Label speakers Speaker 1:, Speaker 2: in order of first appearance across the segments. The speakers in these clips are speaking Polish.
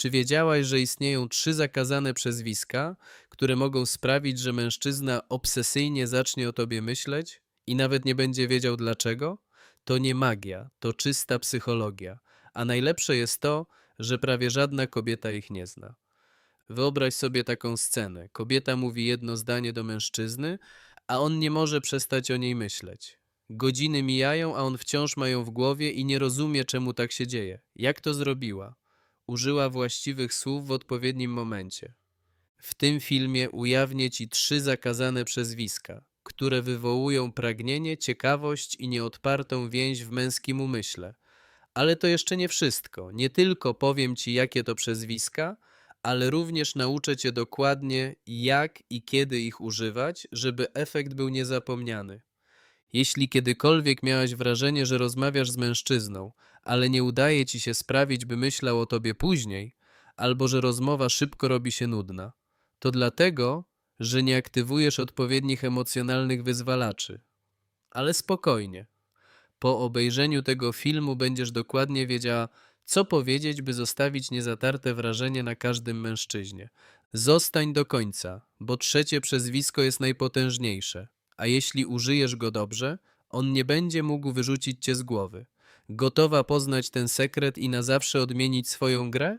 Speaker 1: Czy wiedziałaś, że istnieją trzy zakazane przezwiska, które mogą sprawić, że mężczyzna obsesyjnie zacznie o tobie myśleć i nawet nie będzie wiedział dlaczego? To nie magia, to czysta psychologia. A najlepsze jest to, że prawie żadna kobieta ich nie zna. Wyobraź sobie taką scenę. Kobieta mówi jedno zdanie do mężczyzny, a on nie może przestać o niej myśleć. Godziny mijają, a on wciąż ma ją w głowie i nie rozumie, czemu tak się dzieje. Jak to zrobiła? Użyła właściwych słów w odpowiednim momencie. W tym filmie ujawnię ci trzy zakazane przezwiska, które wywołują pragnienie, ciekawość i nieodpartą więź w męskim umyśle. Ale to jeszcze nie wszystko. Nie tylko powiem ci, jakie to przezwiska, ale również nauczę cię dokładnie, jak i kiedy ich używać, żeby efekt był niezapomniany. Jeśli kiedykolwiek miałaś wrażenie, że rozmawiasz z mężczyzną, ale nie udaje ci się sprawić, by myślał o tobie później, albo że rozmowa szybko robi się nudna, to dlatego, że nie aktywujesz odpowiednich emocjonalnych wyzwalaczy. Ale spokojnie. Po obejrzeniu tego filmu będziesz dokładnie wiedziała, co powiedzieć, by zostawić niezatarte wrażenie na każdym mężczyźnie. Zostań do końca, bo trzecie przezwisko jest najpotężniejsze, a jeśli użyjesz go dobrze, on nie będzie mógł wyrzucić cię z głowy. Gotowa poznać ten sekret i na zawsze odmienić swoją grę?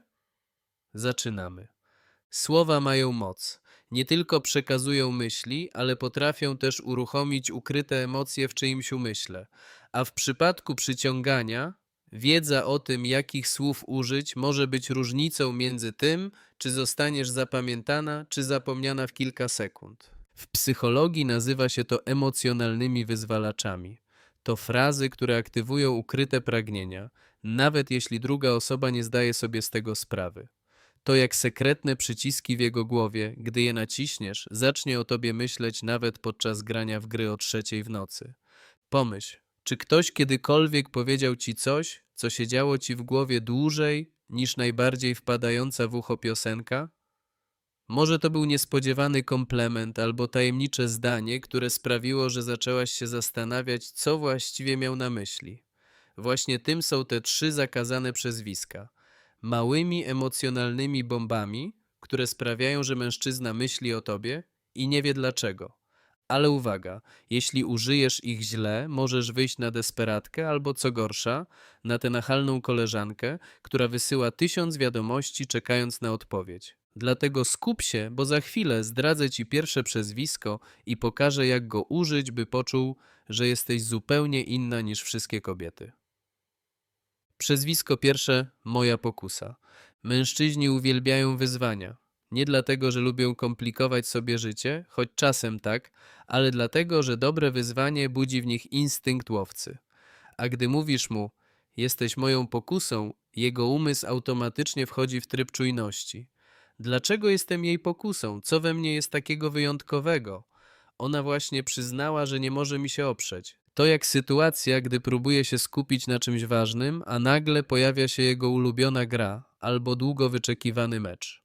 Speaker 1: Zaczynamy. Słowa mają moc. Nie tylko przekazują myśli, ale potrafią też uruchomić ukryte emocje w czyimś umyśle. A w przypadku przyciągania, wiedza o tym, jakich słów użyć, może być różnicą między tym, czy zostaniesz zapamiętana, czy zapomniana w kilka sekund. W psychologii nazywa się to emocjonalnymi wyzwalaczami. To frazy, które aktywują ukryte pragnienia, nawet jeśli druga osoba nie zdaje sobie z tego sprawy. To jak sekretne przyciski w jego głowie, gdy je naciśniesz, zacznie o tobie myśleć nawet podczas grania w gry o trzeciej w nocy. Pomyśl, czy ktoś kiedykolwiek powiedział ci coś, co siedziało ci w głowie dłużej niż najbardziej wpadająca w ucho piosenka? Może to był niespodziewany komplement albo tajemnicze zdanie, które sprawiło, że zaczęłaś się zastanawiać, co właściwie miał na myśli. Właśnie tym są te trzy zakazane przezwiska. Małymi emocjonalnymi bombami, które sprawiają, że mężczyzna myśli o tobie i nie wie dlaczego. Ale uwaga, jeśli użyjesz ich źle, możesz wyjść na desperatkę albo co gorsza, na tę nachalną koleżankę, która wysyła tysiąc wiadomości czekając na odpowiedź. Dlatego skup się, bo za chwilę zdradzę ci pierwsze przezwisko i pokażę, jak go użyć, by poczuł, że jesteś zupełnie inna niż wszystkie kobiety. Przezwisko pierwsze moja pokusa. Mężczyźni uwielbiają wyzwania. Nie dlatego, że lubią komplikować sobie życie, choć czasem tak, ale dlatego, że dobre wyzwanie budzi w nich instynkt łowcy. A gdy mówisz mu, jesteś moją pokusą, jego umysł automatycznie wchodzi w tryb czujności. Dlaczego jestem jej pokusą? Co we mnie jest takiego wyjątkowego? Ona właśnie przyznała, że nie może mi się oprzeć. To jak sytuacja, gdy próbuje się skupić na czymś ważnym, a nagle pojawia się jego ulubiona gra albo długo wyczekiwany mecz.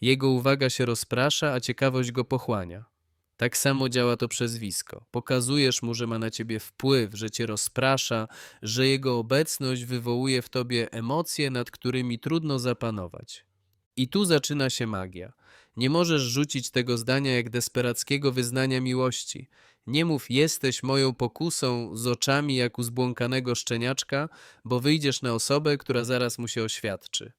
Speaker 1: Jego uwaga się rozprasza, a ciekawość go pochłania. Tak samo działa to przezwisko. Pokazujesz mu, że ma na ciebie wpływ, że cię rozprasza, że jego obecność wywołuje w tobie emocje, nad którymi trudno zapanować. I tu zaczyna się magia. Nie możesz rzucić tego zdania jak desperackiego wyznania miłości. Nie mów jesteś moją pokusą z oczami jak u zbłąkanego szczeniaczka, bo wyjdziesz na osobę, która zaraz mu się oświadczy.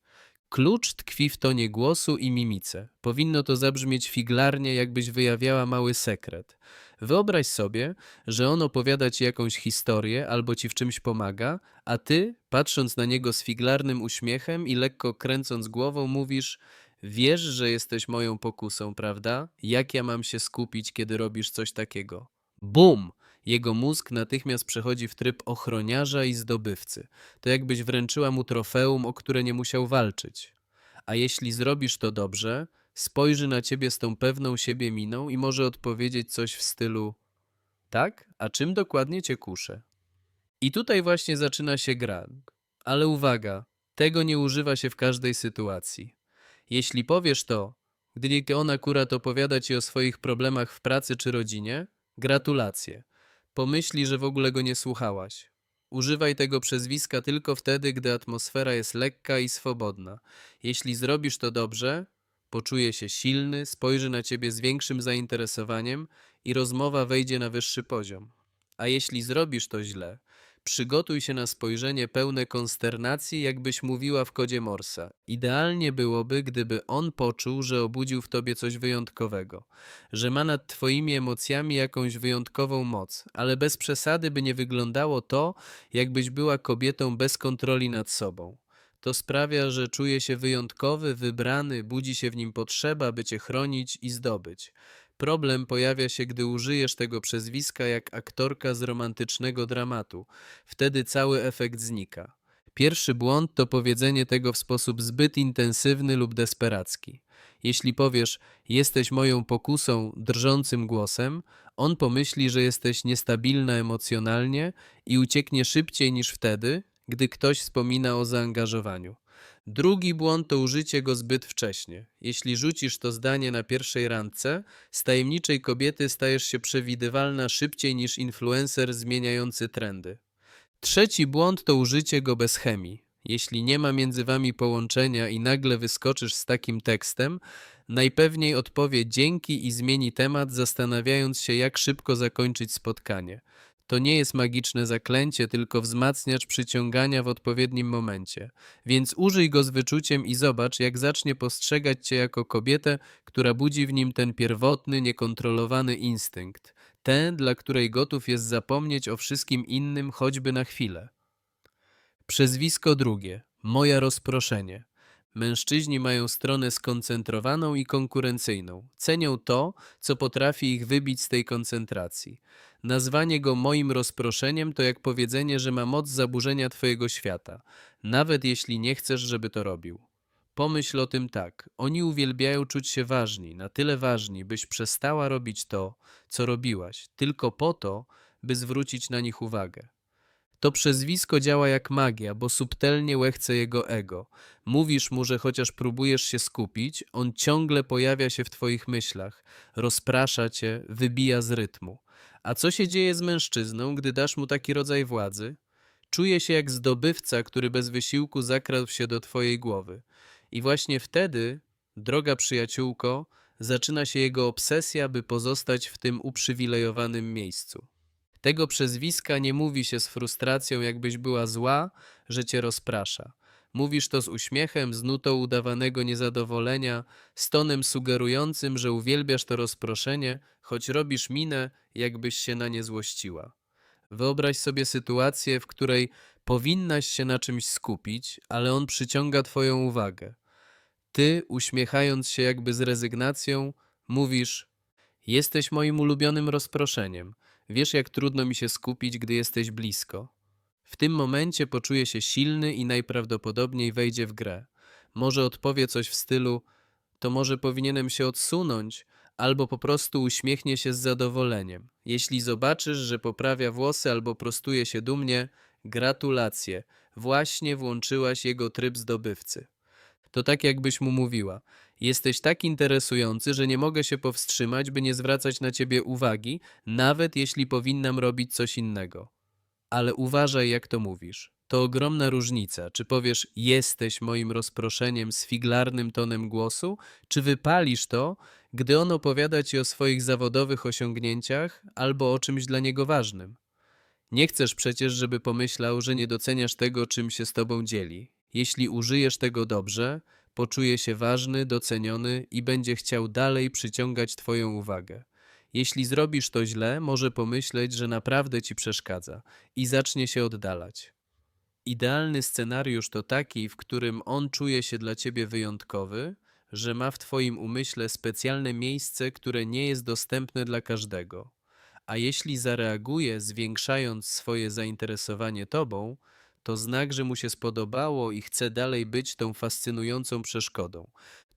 Speaker 1: Klucz tkwi w tonie głosu i mimice. Powinno to zabrzmieć figlarnie, jakbyś wyjawiała mały sekret. Wyobraź sobie, że on opowiada ci jakąś historię albo ci w czymś pomaga, a ty, patrząc na niego z figlarnym uśmiechem i lekko kręcąc głową, mówisz: Wiesz, że jesteś moją pokusą, prawda? Jak ja mam się skupić, kiedy robisz coś takiego? Bum! Jego mózg natychmiast przechodzi w tryb ochroniarza i zdobywcy. To jakbyś wręczyła mu trofeum, o które nie musiał walczyć. A jeśli zrobisz to dobrze, spojrzy na ciebie z tą pewną siebie miną i może odpowiedzieć coś w stylu: Tak? A czym dokładnie cię kuszę? I tutaj właśnie zaczyna się gra. Ale uwaga, tego nie używa się w każdej sytuacji. Jeśli powiesz to, gdy on akurat opowiada ci o swoich problemach w pracy czy rodzinie, gratulacje. Pomyśli, że w ogóle go nie słuchałaś. Używaj tego przezwiska tylko wtedy, gdy atmosfera jest lekka i swobodna. Jeśli zrobisz to dobrze, poczuje się silny, spojrzy na ciebie z większym zainteresowaniem i rozmowa wejdzie na wyższy poziom. A jeśli zrobisz to źle, przygotuj się na spojrzenie pełne konsternacji, jakbyś mówiła w kodzie Morsa. Idealnie byłoby, gdyby on poczuł, że obudził w tobie coś wyjątkowego, że ma nad twoimi emocjami jakąś wyjątkową moc, ale bez przesady, by nie wyglądało to, jakbyś była kobietą bez kontroli nad sobą. To sprawia, że czuje się wyjątkowy, wybrany, budzi się w nim potrzeba, by cię chronić i zdobyć. Problem pojawia się, gdy użyjesz tego przezwiska jak aktorka z romantycznego dramatu. Wtedy cały efekt znika. Pierwszy błąd to powiedzenie tego w sposób zbyt intensywny lub desperacki. Jeśli powiesz, jesteś moją pokusą drżącym głosem, on pomyśli, że jesteś niestabilna emocjonalnie i ucieknie szybciej niż wtedy, gdy ktoś wspomina o zaangażowaniu. Drugi błąd to użycie go zbyt wcześnie. Jeśli rzucisz to zdanie na pierwszej randce, z tajemniczej kobiety stajesz się przewidywalna szybciej niż influencer zmieniający trendy. Trzeci błąd to użycie go bez chemii. Jeśli nie ma między wami połączenia i nagle wyskoczysz z takim tekstem, najpewniej odpowie dzięki i zmieni temat, zastanawiając się, jak szybko zakończyć spotkanie. To nie jest magiczne zaklęcie, tylko wzmacniacz przyciągania w odpowiednim momencie. Więc użyj go z wyczuciem i zobacz, jak zacznie postrzegać cię jako kobietę, która budzi w nim ten pierwotny, niekontrolowany instynkt. Tę, dla której gotów jest zapomnieć o wszystkim innym, choćby na chwilę. Przezwisko drugie. Moja rozproszenie. Mężczyźni mają stronę skoncentrowaną i konkurencyjną. Cenią to, co potrafi ich wybić z tej koncentracji. Nazwanie go moim rozproszeniem to jak powiedzenie, że ma moc zaburzenia twojego świata, nawet jeśli nie chcesz, żeby to robił. Pomyśl o tym tak. Oni uwielbiają czuć się ważni, na tyle ważni, byś przestała robić to, co robiłaś, tylko po to, by zwrócić na nich uwagę. To przezwisko działa jak magia, bo subtelnie łechce jego ego. Mówisz mu, że chociaż próbujesz się skupić, on ciągle pojawia się w twoich myślach, rozprasza cię, wybija z rytmu. A co się dzieje z mężczyzną, gdy dasz mu taki rodzaj władzy? Czuje się jak zdobywca, który bez wysiłku zakradł się do twojej głowy. I właśnie wtedy, droga przyjaciółko, zaczyna się jego obsesja, by pozostać w tym uprzywilejowanym miejscu. Tego przezwiska nie mówi się z frustracją, jakbyś była zła, że cię rozprasza. Mówisz to z uśmiechem, z nutą udawanego niezadowolenia, z tonem sugerującym, że uwielbiasz to rozproszenie, choć robisz minę, jakbyś się na nie złościła. Wyobraź sobie sytuację, w której powinnaś się na czymś skupić, ale on przyciąga twoją uwagę. Ty, uśmiechając się jakby z rezygnacją, mówisz: Jesteś moim ulubionym rozproszeniem. Wiesz, jak trudno mi się skupić, gdy jesteś blisko. W tym momencie poczuje się silny i najprawdopodobniej wejdzie w grę. Może odpowie coś w stylu: To może powinienem się odsunąć, albo po prostu uśmiechnie się z zadowoleniem. Jeśli zobaczysz, że poprawia włosy albo prostuje się dumnie, gratulacje, właśnie włączyłaś jego tryb zdobywcy. To tak jakbyś mu mówiła: Jesteś tak interesujący, że nie mogę się powstrzymać, by nie zwracać na ciebie uwagi, nawet jeśli powinnam robić coś innego. Ale uważaj, jak to mówisz. To ogromna różnica, czy powiesz jesteś moim rozproszeniem z figlarnym tonem głosu, czy wypalisz to, gdy on opowiada ci o swoich zawodowych osiągnięciach albo o czymś dla niego ważnym. Nie chcesz przecież, żeby pomyślał, że nie doceniasz tego, czym się z tobą dzieli. Jeśli użyjesz tego dobrze, poczuje się ważny, doceniony i będzie chciał dalej przyciągać twoją uwagę. Jeśli zrobisz to źle, może pomyśleć, że naprawdę ci przeszkadza i zacznie się oddalać. Idealny scenariusz to taki, w którym on czuje się dla ciebie wyjątkowy, że ma w twoim umyśle specjalne miejsce, które nie jest dostępne dla każdego. A jeśli zareaguje, zwiększając swoje zainteresowanie tobą, to znak, że mu się spodobało i chce dalej być tą fascynującą przeszkodą.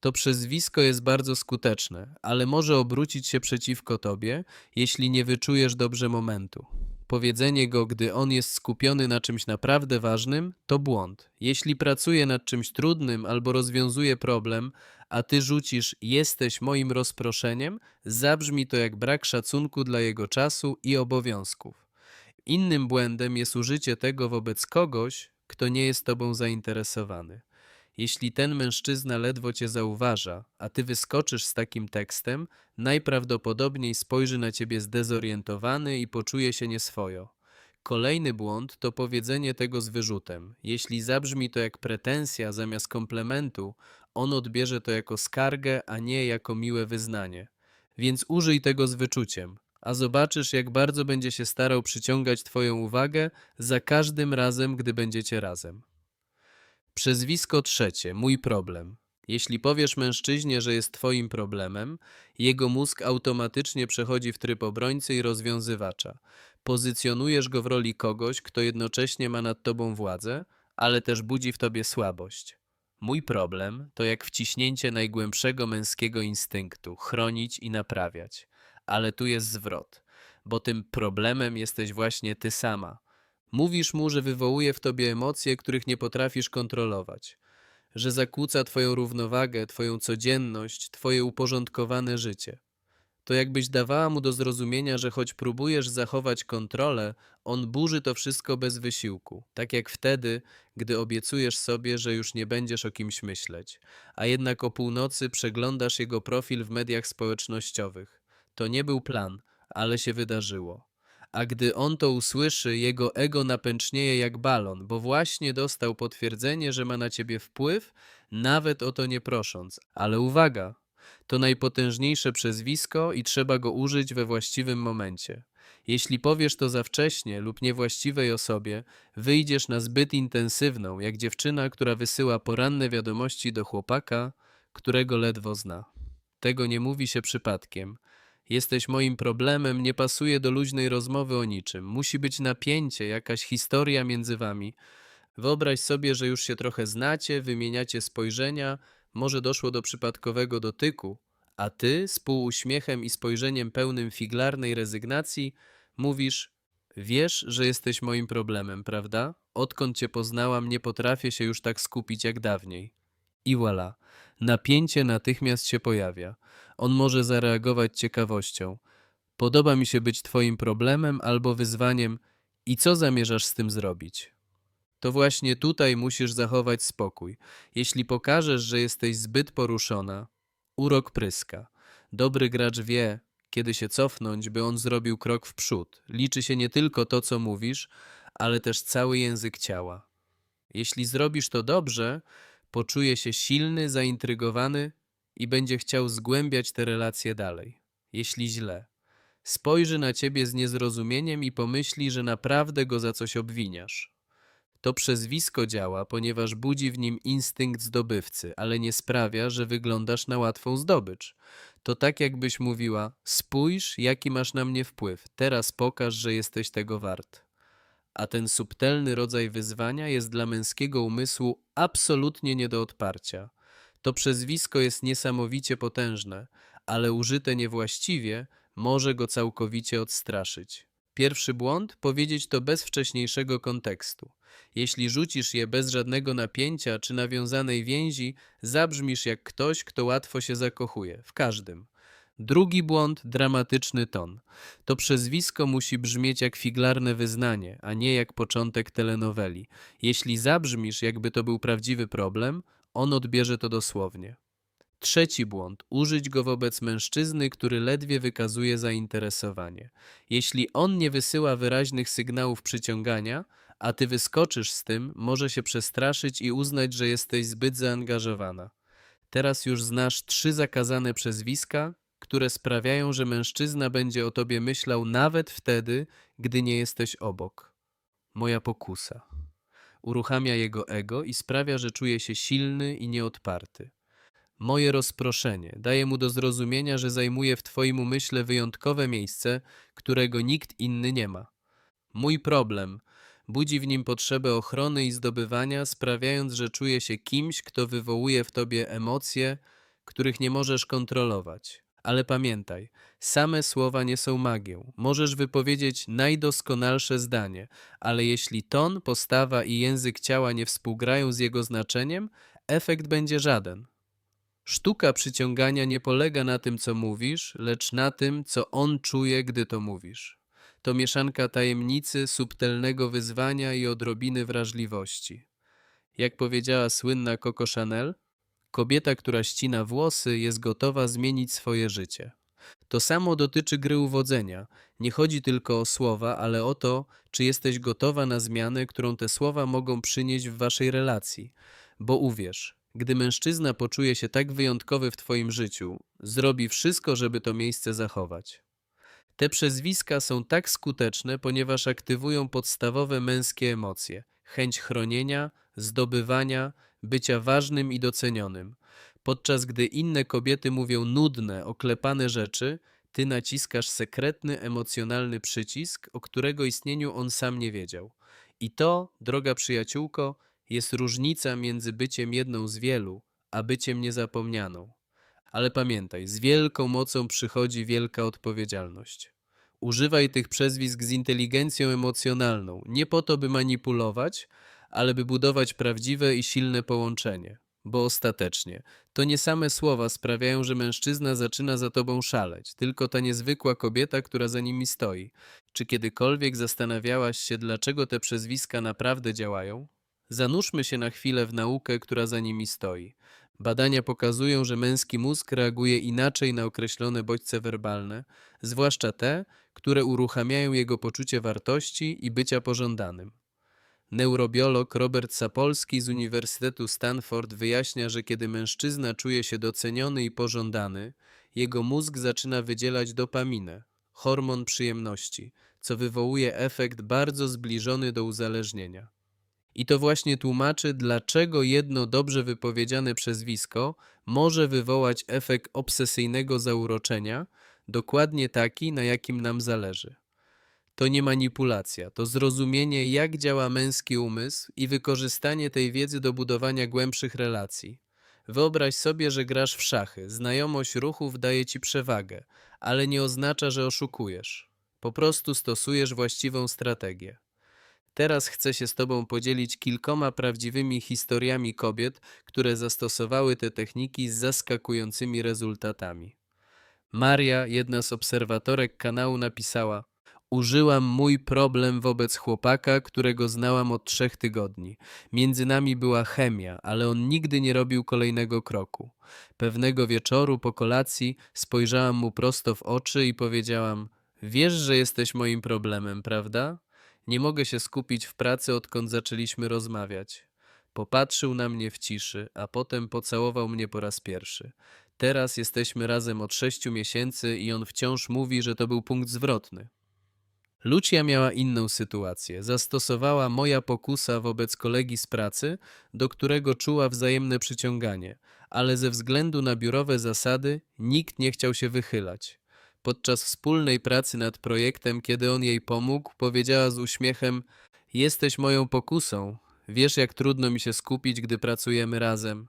Speaker 1: To przezwisko jest bardzo skuteczne, ale może obrócić się przeciwko tobie, jeśli nie wyczujesz dobrze momentu. Powiedzenie go, gdy on jest skupiony na czymś naprawdę ważnym, to błąd. Jeśli pracuje nad czymś trudnym albo rozwiązuje problem, a ty rzucisz jesteś moim rozproszeniem, zabrzmi to jak brak szacunku dla jego czasu i obowiązków. Innym błędem jest użycie tego wobec kogoś, kto nie jest tobą zainteresowany. Jeśli ten mężczyzna ledwo cię zauważa, a ty wyskoczysz z takim tekstem, najprawdopodobniej spojrzy na ciebie zdezorientowany i poczuje się nieswojo. Kolejny błąd to powiedzenie tego z wyrzutem. Jeśli zabrzmi to jak pretensja zamiast komplementu, on odbierze to jako skargę, a nie jako miłe wyznanie. Więc użyj tego z wyczuciem, a zobaczysz, jak bardzo będzie się starał przyciągać Twoją uwagę za każdym razem, gdy będziecie razem. Przezwisko trzecie, mój problem. Jeśli powiesz mężczyźnie, że jest Twoim problemem, jego mózg automatycznie przechodzi w tryb obrońcy i rozwiązywacza. Pozycjonujesz go w roli kogoś, kto jednocześnie ma nad Tobą władzę, ale też budzi w Tobie słabość. Mój problem to jak wciśnięcie najgłębszego męskiego instynktu chronić i naprawiać. Ale tu jest zwrot, bo tym problemem jesteś właśnie ty sama. Mówisz mu, że wywołuje w tobie emocje, których nie potrafisz kontrolować, że zakłóca twoją równowagę, twoją codzienność, twoje uporządkowane życie. To jakbyś dawała mu do zrozumienia, że choć próbujesz zachować kontrolę, on burzy to wszystko bez wysiłku, tak jak wtedy, gdy obiecujesz sobie, że już nie będziesz o kimś myśleć, a jednak o północy przeglądasz jego profil w mediach społecznościowych. To nie był plan, ale się wydarzyło. A gdy on to usłyszy, jego ego napęcznieje jak balon, bo właśnie dostał potwierdzenie, że ma na ciebie wpływ, nawet o to nie prosząc. Ale uwaga, to najpotężniejsze przezwisko i trzeba go użyć we właściwym momencie. Jeśli powiesz to za wcześnie lub niewłaściwej osobie, wyjdziesz na zbyt intensywną, jak dziewczyna, która wysyła poranne wiadomości do chłopaka, którego ledwo zna. Tego nie mówi się przypadkiem. Jesteś moim problemem, nie pasuje do luźnej rozmowy o niczym. Musi być napięcie, jakaś historia między wami. Wyobraź sobie, że już się trochę znacie, wymieniacie spojrzenia, może doszło do przypadkowego dotyku, a ty z półuśmiechem i spojrzeniem pełnym figlarnej rezygnacji mówisz: Wiesz, że jesteś moim problemem, prawda? Odkąd cię poznałam, nie potrafię się już tak skupić jak dawniej. I voilà. Napięcie natychmiast się pojawia. On może zareagować ciekawością. Podoba mi się być Twoim problemem albo wyzwaniem, i co zamierzasz z tym zrobić? To właśnie tutaj musisz zachować spokój. Jeśli pokażesz, że jesteś zbyt poruszona, urok pryska. Dobry gracz wie, kiedy się cofnąć, by on zrobił krok w przód. Liczy się nie tylko to, co mówisz, ale też cały język ciała. Jeśli zrobisz to dobrze, poczuje się silny, zaintrygowany i będzie chciał zgłębiać te relacje dalej. Jeśli źle, spojrzy na ciebie z niezrozumieniem i pomyśli, że naprawdę go za coś obwiniasz. To przezwisko działa, ponieważ budzi w nim instynkt zdobywcy, ale nie sprawia, że wyglądasz na łatwą zdobycz. To tak jakbyś mówiła: Spójrz, jaki masz na mnie wpływ, teraz pokaż, że jesteś tego wart. A ten subtelny rodzaj wyzwania jest dla męskiego umysłu absolutnie nie do odparcia. To przezwisko jest niesamowicie potężne, ale użyte niewłaściwie może go całkowicie odstraszyć. Pierwszy błąd powiedzieć to bez wcześniejszego kontekstu. Jeśli rzucisz je bez żadnego napięcia czy nawiązanej więzi, zabrzmisz jak ktoś, kto łatwo się zakochuje, w każdym. Drugi błąd dramatyczny ton. To przezwisko musi brzmieć jak figlarne wyznanie, a nie jak początek telenoweli. Jeśli zabrzmisz, jakby to był prawdziwy problem, on odbierze to dosłownie. Trzeci błąd. Użyć go wobec mężczyzny, który ledwie wykazuje zainteresowanie. Jeśli on nie wysyła wyraźnych sygnałów przyciągania, a ty wyskoczysz z tym, może się przestraszyć i uznać, że jesteś zbyt zaangażowana. Teraz już znasz trzy zakazane przezwiska, które sprawiają, że mężczyzna będzie o tobie myślał nawet wtedy, gdy nie jesteś obok. Moja pokusa. Uruchamia jego ego i sprawia, że czuje się silny i nieodparty. Moje rozproszenie daje mu do zrozumienia, że zajmuje w twoim umyśle wyjątkowe miejsce, którego nikt inny nie ma. Mój problem budzi w nim potrzebę ochrony i zdobywania, sprawiając, że czuje się kimś, kto wywołuje w tobie emocje, których nie możesz kontrolować. Ale pamiętaj, same słowa nie są magią. Możesz wypowiedzieć najdoskonalsze zdanie, ale jeśli ton, postawa i język ciała nie współgrają z jego znaczeniem, efekt będzie żaden. Sztuka przyciągania nie polega na tym, co mówisz, lecz na tym, co on czuje, gdy to mówisz. To mieszanka tajemnicy, subtelnego wyzwania i odrobiny wrażliwości. Jak powiedziała słynna Coco Chanel, kobieta, która ścina włosy, jest gotowa zmienić swoje życie. To samo dotyczy gry uwodzenia. Nie chodzi tylko o słowa, ale o to, czy jesteś gotowa na zmianę, którą te słowa mogą przynieść w waszej relacji. Bo uwierz, gdy mężczyzna poczuje się tak wyjątkowy w twoim życiu, zrobi wszystko, żeby to miejsce zachować. Te przezwiska są tak skuteczne, ponieważ aktywują podstawowe męskie emocje: chęć chronienia, zdobywania, bycia ważnym i docenionym. Podczas gdy inne kobiety mówią nudne, oklepane rzeczy, ty naciskasz sekretny, emocjonalny przycisk, o którego istnieniu on sam nie wiedział. I to, droga przyjaciółko, jest różnica między byciem jedną z wielu, a byciem niezapomnianą. Ale pamiętaj, z wielką mocą przychodzi wielka odpowiedzialność. Używaj tych przezwisk z inteligencją emocjonalną, nie po to, by manipulować, ale by budować prawdziwe i silne połączenie. Bo ostatecznie to nie same słowa sprawiają, że mężczyzna zaczyna za tobą szaleć, tylko ta niezwykła kobieta, która za nimi stoi. Czy kiedykolwiek zastanawiałaś się, dlaczego te przezwiska naprawdę działają? Zanurzmy się na chwilę w naukę, która za nimi stoi. Badania pokazują, że męski mózg reaguje inaczej na określone bodźce werbalne, zwłaszcza te, które uruchamiają jego poczucie wartości i bycia pożądanym. Neurobiolog Robert Sapolski z Uniwersytetu Stanford wyjaśnia, że kiedy mężczyzna czuje się doceniony i pożądany, jego mózg zaczyna wydzielać dopaminę, hormon przyjemności, co wywołuje efekt bardzo zbliżony do uzależnienia. I to właśnie tłumaczy, dlaczego jedno dobrze wypowiedziane przezwisko może wywołać efekt obsesyjnego zauroczenia, dokładnie taki, na jakim nam zależy. To nie manipulacja, to zrozumienie, jak działa męski umysł i wykorzystanie tej wiedzy do budowania głębszych relacji. Wyobraź sobie, że grasz w szachy. Znajomość ruchów daje ci przewagę, ale nie oznacza, że oszukujesz. Po prostu stosujesz właściwą strategię. Teraz chcę się z Tobą podzielić kilkoma prawdziwymi historiami kobiet, które zastosowały te techniki z zaskakującymi rezultatami. Maria, jedna z obserwatorek kanału, napisała: Użyłam mój problem wobec chłopaka, którego znałam od trzech tygodni. Między nami była chemia, ale on nigdy nie robił kolejnego kroku. Pewnego wieczoru po kolacji spojrzałam mu prosto w oczy i powiedziałam: Wiesz, że jesteś moim problemem, prawda? Nie mogę się skupić w pracy, odkąd zaczęliśmy rozmawiać. Popatrzył na mnie w ciszy, a potem pocałował mnie po raz pierwszy. Teraz jesteśmy razem od sześciu miesięcy i on wciąż mówi, że to był punkt zwrotny. Lucia miała inną sytuację. Zastosowała moja pokusa wobec kolegi z pracy, do którego czuła wzajemne przyciąganie, ale ze względu na biurowe zasady nikt nie chciał się wychylać. Podczas wspólnej pracy nad projektem, kiedy on jej pomógł, powiedziała z uśmiechem: Jesteś moją pokusą. Wiesz, jak trudno mi się skupić, gdy pracujemy razem.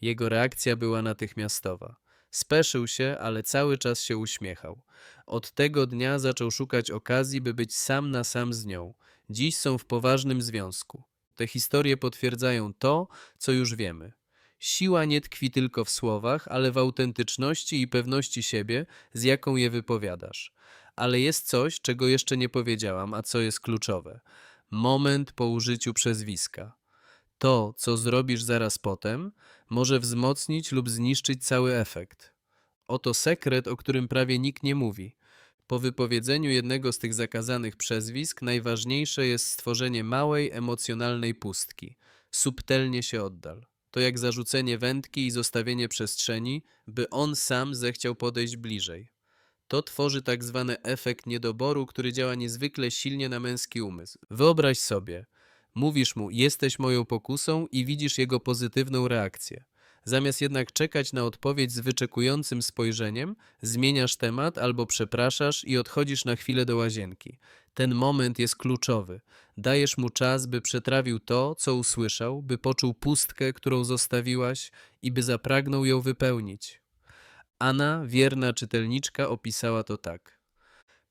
Speaker 1: Jego reakcja była natychmiastowa. Speszył się, ale cały czas się uśmiechał. Od tego dnia zaczął szukać okazji, by być sam na sam z nią. Dziś są w poważnym związku. Te historie potwierdzają to, co już wiemy. Siła nie tkwi tylko w słowach, ale w autentyczności i pewności siebie, z jaką je wypowiadasz. Ale jest coś, czego jeszcze nie powiedziałam, a co jest kluczowe. Moment po użyciu przezwiska. To, co zrobisz zaraz potem, może wzmocnić lub zniszczyć cały efekt. Oto sekret, o którym prawie nikt nie mówi. Po wypowiedzeniu jednego z tych zakazanych przezwisk, najważniejsze jest stworzenie małej, emocjonalnej pustki. Subtelnie się oddal. To jak zarzucenie wędki i zostawienie przestrzeni, by on sam zechciał podejść bliżej. To tworzy tak zwany efekt niedoboru, który działa niezwykle silnie na męski umysł. Wyobraź sobie, mówisz mu, jesteś moją pokusą i widzisz jego pozytywną reakcję. Zamiast jednak czekać na odpowiedź z wyczekującym spojrzeniem, zmieniasz temat albo przepraszasz i odchodzisz na chwilę do łazienki. Ten moment jest kluczowy. Dajesz mu czas, by przetrawił to, co usłyszał, by poczuł pustkę, którą zostawiłaś i by zapragnął ją wypełnić. Anna, wierna czytelniczka, opisała to tak.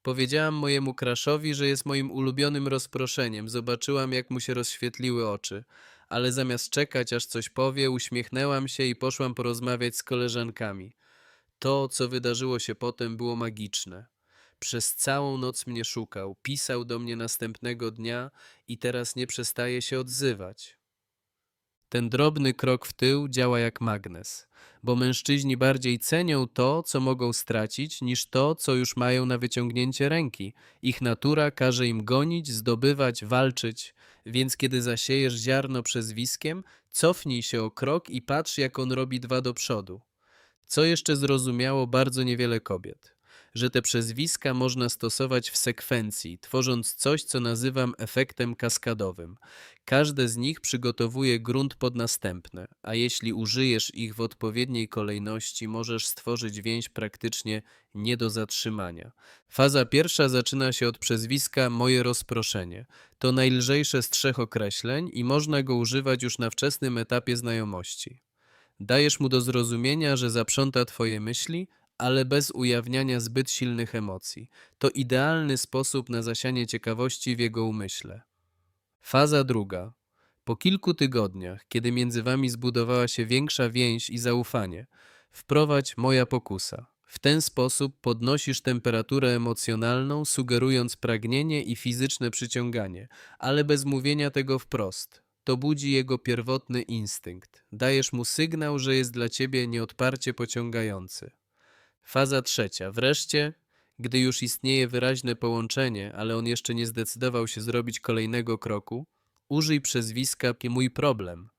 Speaker 1: Powiedziałam mojemu kraszowi, że jest moim ulubionym rozproszeniem. Zobaczyłam, jak mu się rozświetliły oczy. Ale zamiast czekać, aż coś powie, uśmiechnęłam się i poszłam porozmawiać z koleżankami. To, co wydarzyło się potem, było magiczne. Przez całą noc mnie szukał, pisał do mnie następnego dnia i teraz nie przestaje się odzywać. Ten drobny krok w tył działa jak magnes, bo mężczyźni bardziej cenią to, co mogą stracić, niż to, co już mają na wyciągnięcie ręki. Ich natura każe im gonić, zdobywać, walczyć, więc kiedy zasiejesz ziarno przezwiskiem, cofnij się o krok i patrz, jak on robi dwa do przodu. Co jeszcze zrozumiało bardzo niewiele kobiet? Że te przezwiska można stosować w sekwencji, tworząc coś, co nazywam efektem kaskadowym. Każde z nich przygotowuje grunt pod następne, a jeśli użyjesz ich w odpowiedniej kolejności, możesz stworzyć więź praktycznie nie do zatrzymania. Faza pierwsza zaczyna się od przezwiska moje rozproszenie. To najlżejsze z trzech określeń i można go używać już na wczesnym etapie znajomości. Dajesz mu do zrozumienia, że zaprząta twoje myśli, ale bez ujawniania zbyt silnych emocji. To idealny sposób na zasianie ciekawości w jego umyśle. Faza druga. Po kilku tygodniach, kiedy między wami zbudowała się większa więź i zaufanie, wprowadź moja pokusa. W ten sposób podnosisz temperaturę emocjonalną, sugerując pragnienie i fizyczne przyciąganie, ale bez mówienia tego wprost. To budzi jego pierwotny instynkt. Dajesz mu sygnał, że jest dla ciebie nieodparcie pociągający. Faza trzecia. Wreszcie, gdy już istnieje wyraźne połączenie, ale on jeszcze nie zdecydował się zrobić kolejnego kroku, użyj przezwiska mój problem.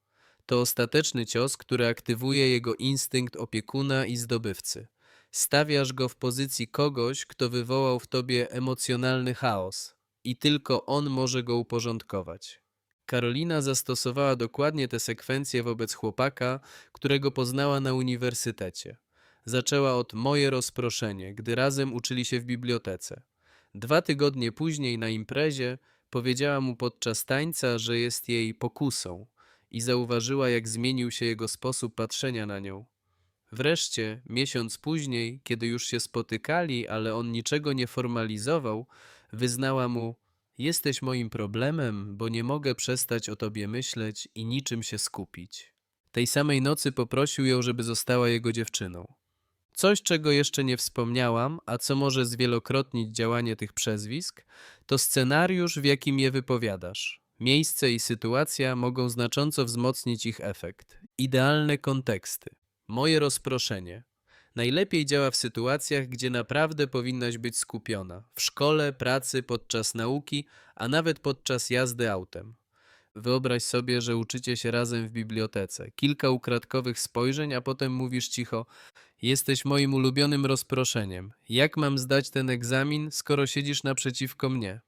Speaker 1: To ostateczny cios, który aktywuje jego instynkt opiekuna i zdobywcy. Stawiasz go w pozycji kogoś, kto wywołał w tobie emocjonalny chaos i tylko on może go uporządkować. Karolina zastosowała dokładnie tę sekwencję wobec chłopaka, którego poznała na uniwersytecie. Zaczęła od moje rozproszenie, gdy razem uczyli się w bibliotece. Dwa tygodnie później na imprezie powiedziała mu podczas tańca, że jest jej pokusą i zauważyła, jak zmienił się jego sposób patrzenia na nią. Wreszcie, miesiąc później, kiedy już się spotykali, ale on niczego nie formalizował, wyznała mu: Jesteś moim problemem, bo nie mogę przestać o tobie myśleć i niczym się skupić. Tej samej nocy poprosił ją, żeby została jego dziewczyną. Coś, czego jeszcze nie wspomniałam, a co może zwielokrotnić działanie tych przezwisk, to scenariusz, w jakim je wypowiadasz. Miejsce i sytuacja mogą znacząco wzmocnić ich efekt. Idealne konteksty. Moje rozproszenie. Najlepiej działa w sytuacjach, gdzie naprawdę powinnaś być skupiona w szkole, pracy, podczas nauki, a nawet podczas jazdy autem. Wyobraź sobie, że uczycie się razem w bibliotece. Kilka ukradkowych spojrzeń, a potem mówisz cicho: Jesteś moim ulubionym rozproszeniem. Jak mam zdać ten egzamin, skoro siedzisz naprzeciwko mnie?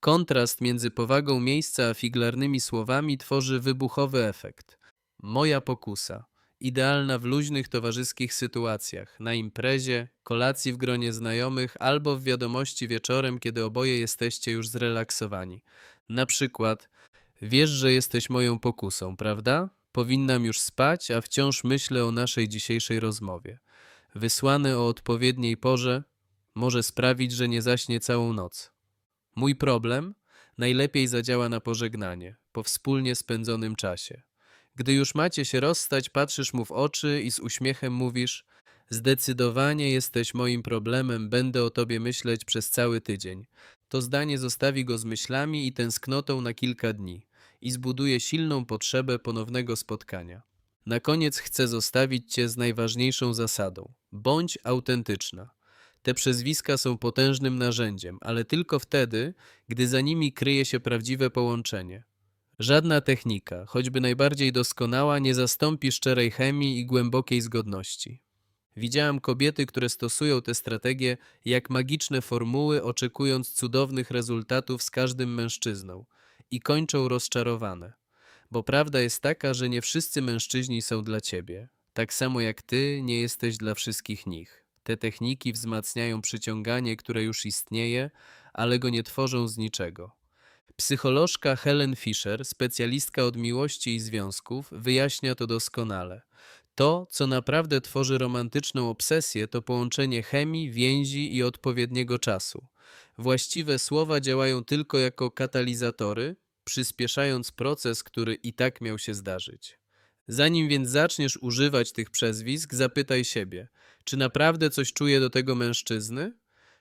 Speaker 1: Kontrast między powagą miejsca a figlarnymi słowami tworzy wybuchowy efekt. Moja pokusa. Idealna w luźnych towarzyskich sytuacjach, na imprezie, kolacji w gronie znajomych albo w wiadomości wieczorem, kiedy oboje jesteście już zrelaksowani. Na przykład, wiesz, że jesteś moją pokusą, prawda? Powinnam już spać, a wciąż myślę o naszej dzisiejszej rozmowie. Wysłany o odpowiedniej porze może sprawić, że nie zaśnie całą noc. Mój problem najlepiej zadziała na pożegnanie, po wspólnie spędzonym czasie. Gdy już macie się rozstać, patrzysz mu w oczy i z uśmiechem mówisz: Zdecydowanie jesteś moim problemem, będę o tobie myśleć przez cały tydzień. To zdanie zostawi go z myślami i tęsknotą na kilka dni i zbuduje silną potrzebę ponownego spotkania. Na koniec chcę zostawić cię z najważniejszą zasadą: bądź autentyczna. Te przezwiska są potężnym narzędziem, ale tylko wtedy, gdy za nimi kryje się prawdziwe połączenie. Żadna technika, choćby najbardziej doskonała, nie zastąpi szczerej chemii i głębokiej zgodności. Widziałam kobiety, które stosują te strategie jak magiczne formuły, oczekując cudownych rezultatów z każdym mężczyzną i kończą rozczarowane. Bo prawda jest taka, że nie wszyscy mężczyźni są dla ciebie, tak samo jak ty nie jesteś dla wszystkich nich. Te techniki wzmacniają przyciąganie, które już istnieje, ale go nie tworzą z niczego. Psycholożka Helen Fisher, specjalistka od miłości i związków, wyjaśnia to doskonale. To, co naprawdę tworzy romantyczną obsesję, to połączenie chemii, więzi i odpowiedniego czasu. Właściwe słowa działają tylko jako katalizatory, przyspieszając proces, który i tak miał się zdarzyć. Zanim więc zaczniesz używać tych przezwisk, zapytaj siebie, czy naprawdę coś czuję do tego mężczyzny?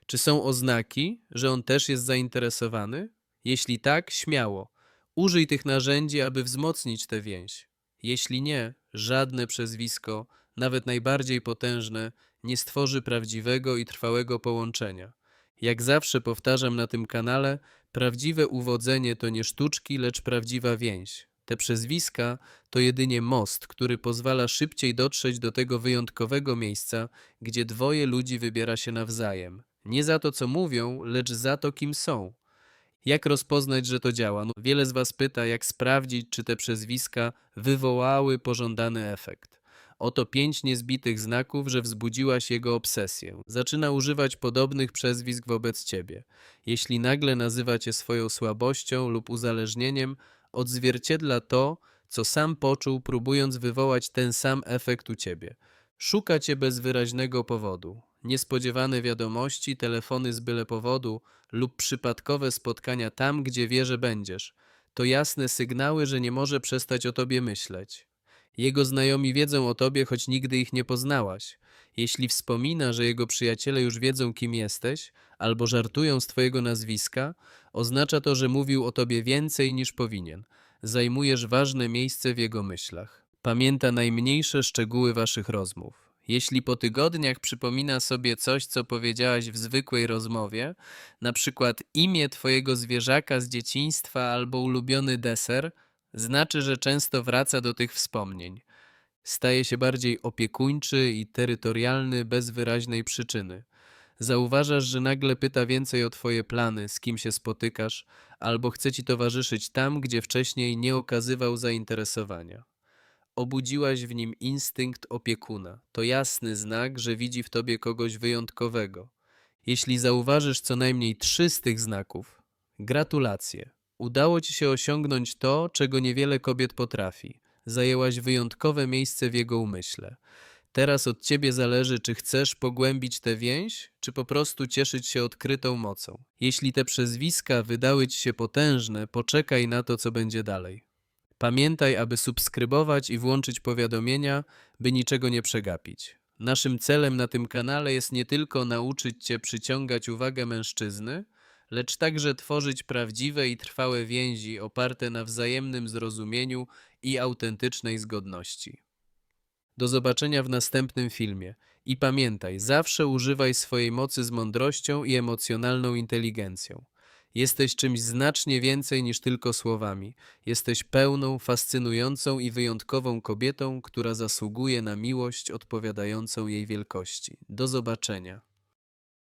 Speaker 1: Czy są oznaki, że on też jest zainteresowany? Jeśli tak, śmiało. Użyj tych narzędzi, aby wzmocnić tę więź. Jeśli nie, żadne przezwisko, nawet najbardziej potężne, nie stworzy prawdziwego i trwałego połączenia. Jak zawsze powtarzam na tym kanale, prawdziwe uwodzenie to nie sztuczki, lecz prawdziwa więź. Te przezwiska to jedynie most, który pozwala szybciej dotrzeć do tego wyjątkowego miejsca, gdzie dwoje ludzi wybiera się nawzajem. Nie za to, co mówią, lecz za to, kim są. Jak rozpoznać, że to działa? No, wiele z Was pyta, jak sprawdzić, czy te przezwiska wywołały pożądany efekt. Oto pięć niezbitych znaków, że wzbudziłaś jego obsesję. Zaczyna używać podobnych przezwisk wobec ciebie. Jeśli nagle nazywa cię swoją słabością lub uzależnieniem, odzwierciedla to, co sam poczuł, próbując wywołać ten sam efekt u ciebie. Szuka cię bez wyraźnego powodu. Niespodziewane wiadomości, telefony z byle powodu lub przypadkowe spotkania tam, gdzie wie, że będziesz. To jasne sygnały, że nie może przestać o tobie myśleć. Jego znajomi wiedzą o tobie, choć nigdy ich nie poznałaś. Jeśli wspomina, że jego przyjaciele już wiedzą, kim jesteś, albo żartują z twojego nazwiska, oznacza to, że mówił o tobie więcej niż powinien. Zajmujesz ważne miejsce w jego myślach. Pamięta najmniejsze szczegóły waszych rozmów. Jeśli po tygodniach przypomina sobie coś, co powiedziałaś w zwykłej rozmowie, na przykład imię twojego zwierzaka z dzieciństwa albo ulubiony deser, znaczy, że często wraca do tych wspomnień. Staje się bardziej opiekuńczy i terytorialny bez wyraźnej przyczyny. Zauważasz, że nagle pyta więcej o twoje plany, z kim się spotykasz, albo chce ci towarzyszyć tam, gdzie wcześniej nie okazywał zainteresowania. Obudziłaś w nim instynkt opiekuna. To jasny znak, że widzi w tobie kogoś wyjątkowego. Jeśli zauważysz co najmniej trzy z tych znaków, gratulacje. Udało ci się osiągnąć to, czego niewiele kobiet potrafi. Zajęłaś wyjątkowe miejsce w jego umyśle. Teraz od ciebie zależy, czy chcesz pogłębić tę więź, czy po prostu cieszyć się odkrytą mocą. Jeśli te przezwiska wydały ci się potężne, poczekaj na to, co będzie dalej. Pamiętaj, aby subskrybować i włączyć powiadomienia, by niczego nie przegapić. Naszym celem na tym kanale jest nie tylko nauczyć Cię przyciągać uwagę mężczyzny, lecz także tworzyć prawdziwe i trwałe więzi oparte na wzajemnym zrozumieniu i autentycznej zgodności. Do zobaczenia w następnym filmie. I pamiętaj, zawsze używaj swojej mocy z mądrością i emocjonalną inteligencją. Jesteś czymś znacznie więcej niż tylko słowami. Jesteś pełną, fascynującą i wyjątkową kobietą, która zasługuje na miłość odpowiadającą jej wielkości. Do zobaczenia.